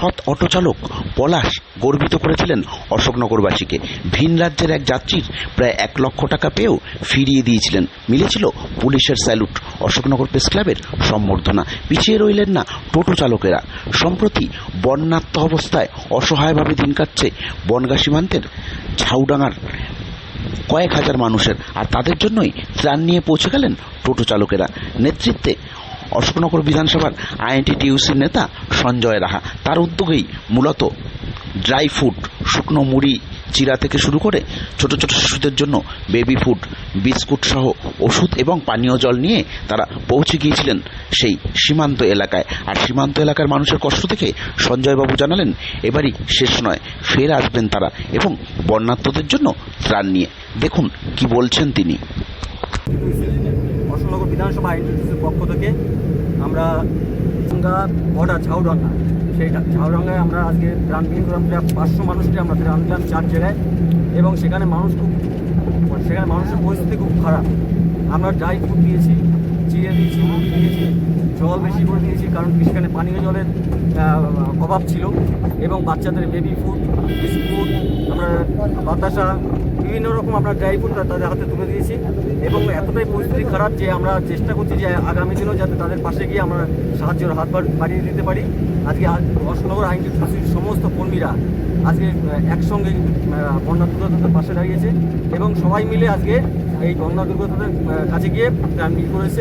সৎ অটো চালক পলাশ গর্বিত করেছিলেন অশোকনগরবাসীকে। ভিন রাজ্যের এক যাত্রীর প্রায় এক লক্ষ টাকা পেয়েও ফিরিয়ে দিয়েছিলেন। মিলেছিল পুলিশের স্যালুট। অশোকনগর প্রেস ক্লাবের সম্বর্ধনা। পিছিয়ে রইলেন না টোটো চালকেরা। সম্প্রতি বন্যাত্ম অবস্থায় অসহায়ভাবে দিন কাটছে বনগা সীমান্তের ঝাউডাঙ্গার কয়েক হাজার মানুষের। আর তাদের জন্যই ত্রাণ নিয়ে পৌঁছে গেলেন টোটো চালকেরা। নেতৃত্বে অশোকনগর বিধানসভার আইএনটিটিউসির নেতা সঞ্জয় রাহা। তার উদ্যোগেই মূলত ড্রাই ফুড, শুকনো মুড়ি, চিরা থেকে শুরু করে ছোট ছোট শিশুদের জন্য বেবি ফুড, বিস্কুট সহ ওষুধ এবং পানীয় জল নিয়ে তারা পৌঁছে গিয়েছিলেন সেই সীমান্ত এলাকায়। আর সীমান্ত এলাকার মানুষের কষ্ট থেকে সঞ্জয়বাবু জানালেন, এবারই শেষ নয়, ফের আসবেন তারা এবং বন্যার্থদের জন্য ত্রাণ নিয়ে। দেখুন কি বলছেন তিনি। বিধানসভা আইনটিসির পক্ষ থেকে আমরা বর্ডার ঝাউডাঙ্গা সেই ঝাউডাঙ্গায় আমরা আজকে ত্রাণ বিলীন করলাম। প্রায় পাঁচশো মানুষকে আমরা ত্রাণ দিলাম চার জায়গায় এবং সেখানে মানুষ খুব, সেখানে মানুষের পরিস্থিতি খুব খারাপ। আমরা ড্রাই ফুড দিয়েছি, চিড়ে দিয়েছি, মুড়ি দিয়েছি, জল বেশি করে দিয়েছি, কারণ সেখানে পানীয় জলের অভাব ছিল। এবং বাচ্চাদের বেবি ফুড বিস্কুট, আমরা বাতাসা বিভিন্ন রকম আমরা ড্রাই ফ্রুট তাদের হাতে তুলে দিয়েছি এবং এতটাই পরিস্থিতি খারাপ যে আমরা চেষ্টা করছি যে আগামী দিনেও যাতে তাদের পাশে গিয়ে আমরা সাহায্যের হাত বাড়িয়ে দিতে পারি। আজকে অশনগর অশোকনগর আইন সমস্ত কর্মীরা আজকে একসঙ্গে বন্যা দুর্গতদের পাশে দাঁড়িয়েছে এবং সবাই মিলে আজকে এই বন্যা দুর্গতদের কাছে গিয়ে ত্রাণ করেছে।